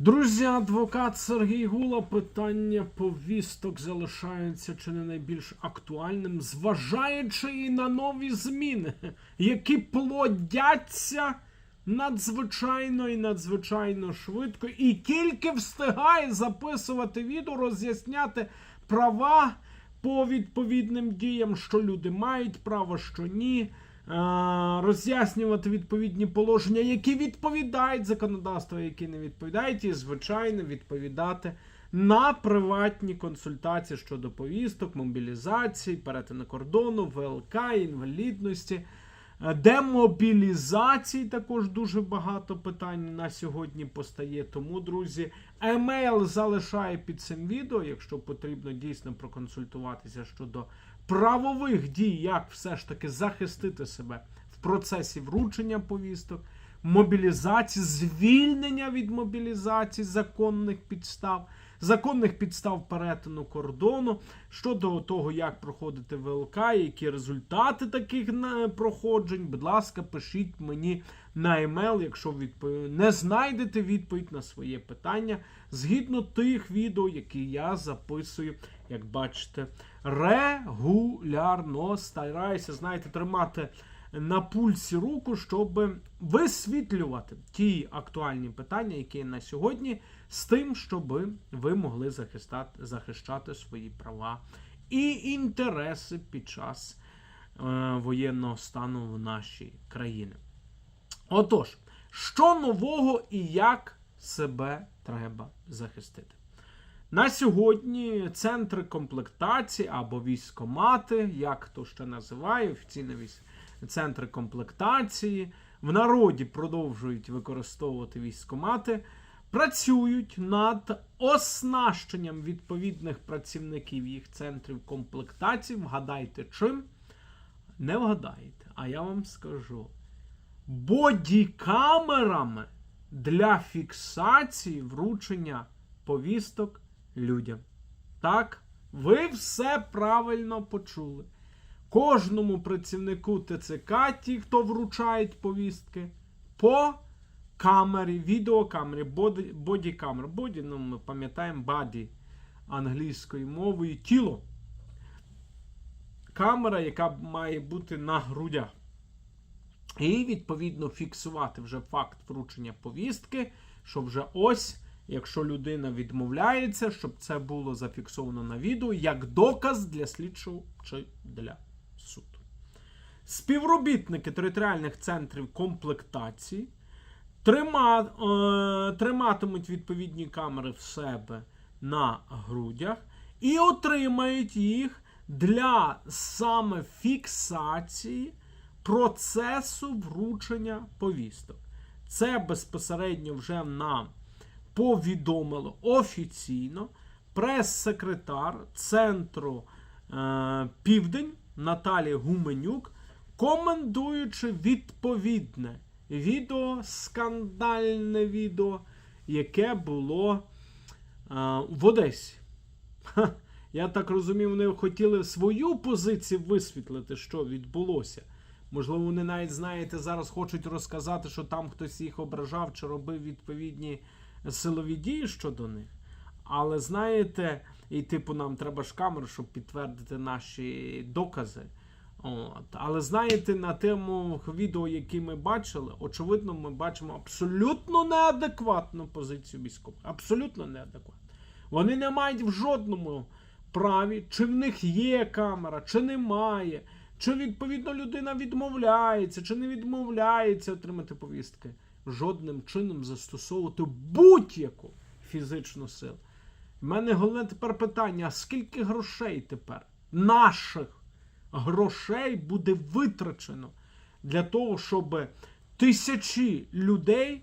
Друзі, адвокат Сергій Гула, питання повісток залишається чи не найбільш актуальним, зважаючи і на нові зміни, які плодяться надзвичайно і надзвичайно швидко, і тільки встигає записувати відео, роз'ясняти права по відповідним діям, що люди мають право, що ні. Е, Роз'яснювати відповідні положення, які відповідають законодавству, які не відповідають, і, звичайно, відповідати на приватні консультації щодо повісток, мобілізації, перетину кордону, ВЛК, інвалідності. Е, Демобілізації також дуже багато питань на сьогодні постає. Тому, друзі, емейл залишає під цим відео, якщо потрібно дійсно проконсультуватися щодо правових дій, як все ж таки захистити себе в процесі вручення повісток, мобілізації, звільнення від мобілізації законних підстав, законних підстав перетину кордону, щодо того, як проходити ВЛК, які результати таких е, проходжень, будь ласка, пишіть мені на емейл, якщо відпов- не знайдете відповідь на своє питання, згідно тих відео, які я записую, як бачите, регулярно стараюся, знаєте, тримати на пульсі руку, щоб висвітлювати ті актуальні питання, які на сьогодні, з тим, щоб ви могли захистати, захищати свої права і інтереси під час е, воєнного стану в нашій країні. Отож, що нового і як себе треба захистити? На сьогодні центри комплектації або військомати, як хто ще називає, офіційно центри комплектації, в народі продовжують використовувати військомати, працюють над оснащенням відповідних працівників їх центрів комплектації. Вгадайте чим? Не вгадаєте, а я вам скажу. Бодікамерами для фіксації вручення повісток людям. Так, ви все правильно почули. Кожному працівнику ТЦК, ті, хто вручають повістки, по камері, відеокамері, боді, бодікамери. Боді, ну, ми пам'ятаємо баді англійською мовою тіло. Камера, яка має бути на грудях. І, відповідно, фіксувати вже факт вручення повістки, що вже ось, якщо людина відмовляється, щоб це було зафіксовано на відео як доказ для слідчого чи для суду. Співробітники територіальних центрів комплектації трима, е, триматимуть відповідні камери в себе на грудях і отримають їх для саме фіксації процесу вручення повісток. Це безпосередньо вже нам повідомило офіційно прес-секретар Центру е, Південь Наталія Гуменюк, коментуючи відповідне відео, скандальне відео, яке було е, в Одесі. Ха, я так розумію, вони хотіли свою позицію висвітлити, що відбулося. Можливо, вони навіть, знаєте, зараз хочуть розказати, що там хтось їх ображав чи робив відповідні силові дії щодо них. Але знаєте, і типу нам треба ж камеру, щоб підтвердити наші докази. От. Але знаєте, на тему відео, які ми бачили, очевидно, ми бачимо абсолютно неадекватну позицію військових. Абсолютно неадекватну. Вони не мають в жодному праві, чи в них є камера, чи немає, чи відповідно людина відмовляється, чи не відмовляється отримати повістки. Жодним чином застосовувати будь-яку фізичну силу. У мене головне тепер питання: а скільки грошей тепер наших грошей буде витрачено для того, щоб тисячі людей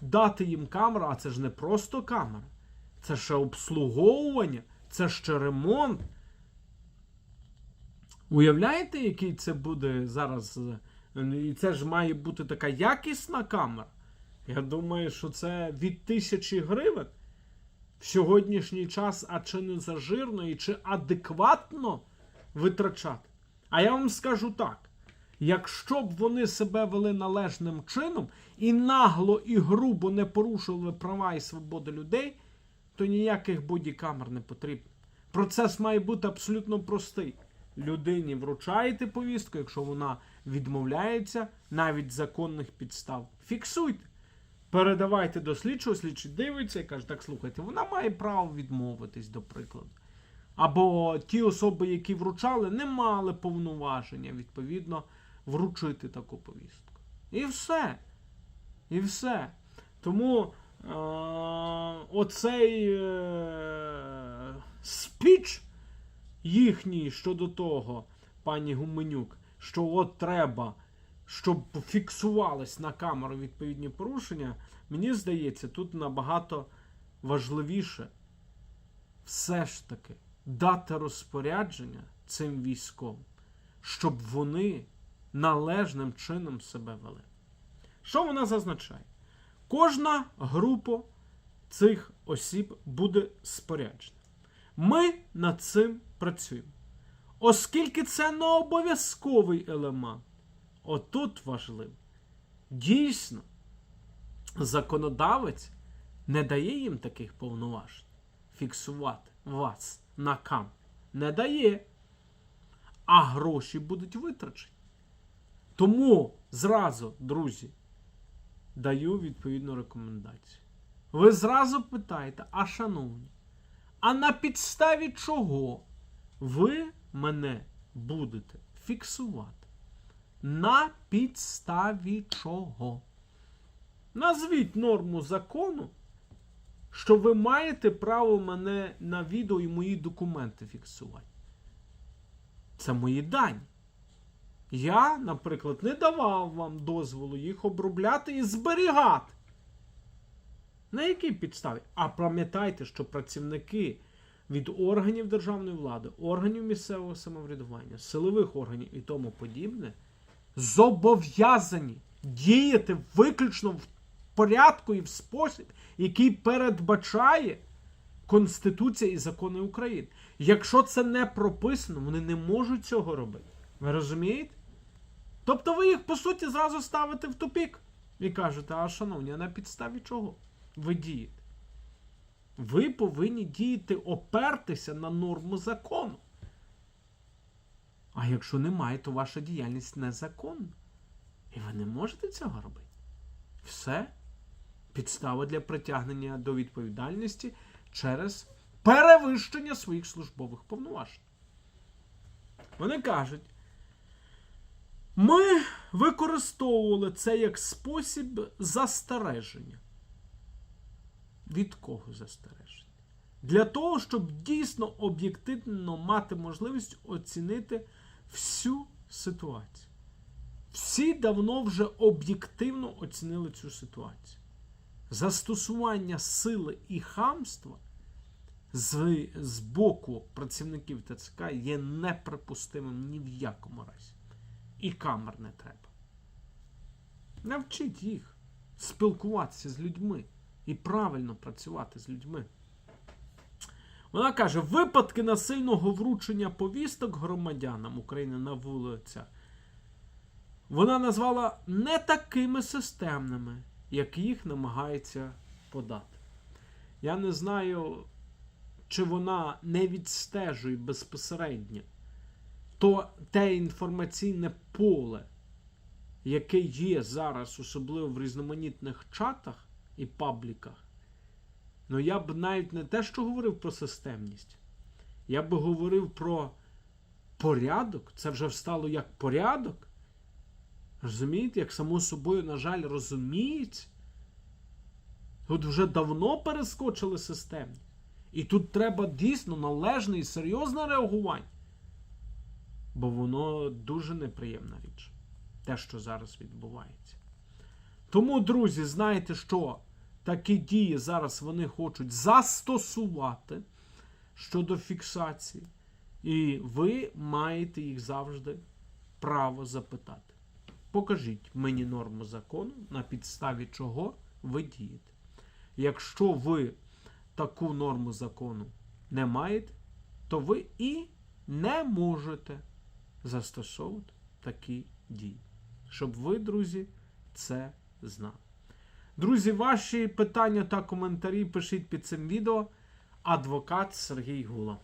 дати їм камеру, а це ж не просто камера, це ще обслуговування, це ще ремонт. Уявляєте, який це буде зараз? І це ж має бути така якісна камера. Я думаю, що це від тисячі гривень в сьогоднішній час, а чи не зажирно і чи адекватно витрачати. А я вам скажу так: Якщо б вони себе вели належним чином і нагло і грубо не порушували права і свободи людей, то ніяких бодікамер не потрібно. Процес має бути абсолютно простий. Людині вручаєте повістку, якщо вона відмовляється, навіть законних підстав. Фіксуйте. Передавайте до слідчого, слідчий дивиться і каже, так слухайте, вона має право відмовитись, до прикладу. Або ті особи, які вручали, не мали повноваження, відповідно, вручити таку повістку. І все. І все. Тому е- оцей е- спіч їхній щодо того, пані Гуменюк, що от треба, щоб фіксувались на камеру відповідні порушення, мені здається, тут набагато важливіше все ж таки дати розпорядження цим військовим, щоб вони належним чином себе вели. Що вона зазначає? Кожна група цих осіб буде споряджена. Ми над цим працюємо. Оскільки це не обов'язковий елемент, отут важливо. Дійсно, законодавець не дає їм таких повноважень фіксувати вас на кам. Не дає. А гроші будуть витрачені. Тому зразу, друзі, даю відповідну рекомендацію. Ви зразу питаєте, а шановні, а на підставі чого ви мене будете фіксувати? На підставі чого? Назвіть норму закону, що ви маєте право мене на відео і мої документи фіксувати. Це мої дані. Я, наприклад, не давав вам дозволу їх обробляти і зберігати. На якій підставі? А пам'ятайте, що працівники від органів державної влади, органів місцевого самоврядування, силових органів і тому подібне зобов'язані діяти виключно в порядку і в спосіб, який передбачає Конституція і закони України. Якщо це не прописано, вони не можуть цього робити. Ви розумієте? Тобто ви їх, по суті, зразу ставите в тупік і кажете, а шановні, а на підставі чого ви дієте? Ви повинні діяти, опертися на норму закону. А якщо немає, то ваша діяльність незаконна. І ви не можете цього робити. Все. Підстава для притягнення до відповідальності через перевищення своїх службових повноважень. Вони кажуть, ми використовували це як спосіб застереження. Від кого застереження? Для того, щоб дійсно об'єктивно мати можливість оцінити всю ситуацію. Всі давно вже об'єктивно оцінили цю ситуацію. Застосування сили і хамства з, з боку працівників ТЦК є неприпустимим ні в якому разі. І камер не треба. Навчіть їх спілкуватися з людьми і правильно працювати з людьми. Вона каже: випадки насильного вручення повісток громадянам України на вулицях. Вона назвала не такими системними, як їх намагається подати. Я не знаю, чи вона не відстежує безпосередньо то те інформаційне поле, яке є зараз, особливо в різноманітних чатах і пабліках, ну я б навіть не те, що говорив про системність, я би говорив про порядок. Це вже встало як порядок. Розумієте, як само собою, на жаль, розуміється. Тут вже давно перескочили системність. І тут треба дійсно належне і серйозне реагування. Бо воно дуже неприємна річ. Те, що зараз відбувається. Тому, друзі, знаєте, що такі дії зараз вони хочуть застосувати щодо фіксації. І ви маєте їх завжди право запитати. Покажіть мені норму закону, на підставі чого ви дієте. Якщо ви таку норму закону не маєте, то ви і не можете застосовувати такі дій. Щоб ви, друзі, це знали. Друзі, ваші питання та коментарі пишіть під цим відео. Адвокат Сергій Гула.